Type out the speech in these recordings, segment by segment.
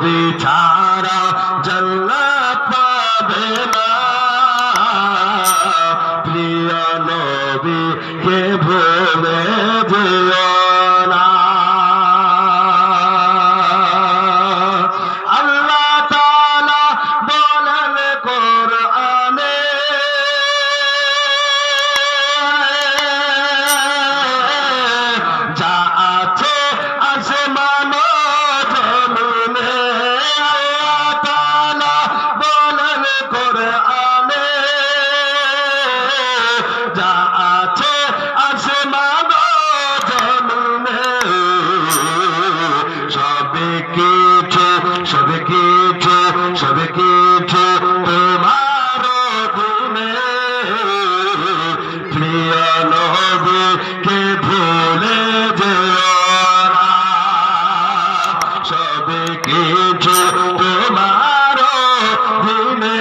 নবী ছাড়া জান্নাত পাবে না। প্রিয় নবী কে ভুলে কিছু তোমার গুণে প্রিয় নবী কে ভুলে যেও না। সবে কিছু তোমার গুণে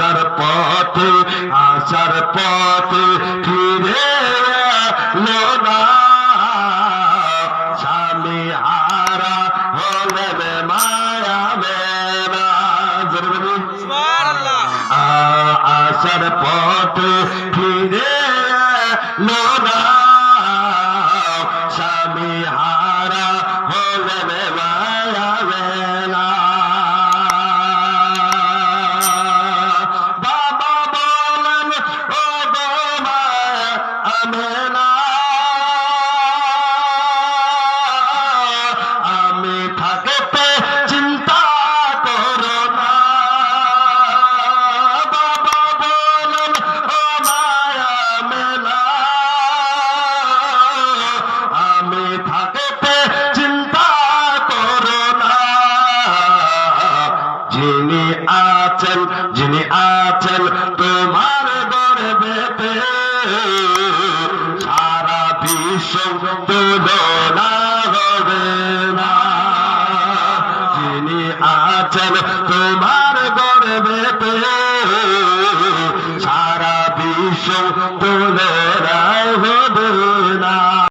আসার পথ আসার পথ ফিরে এলো না। স্বামী হারা হলেন মায়া আসার পথ ফিরে এলো যিনি আছেন যিনি আছেন তোমার গর্বেতে। সারা বিশ্ব তুলনা হবে না। যিনি আছেন তোমার গর্বেতে। সারা বিশ্ব হবে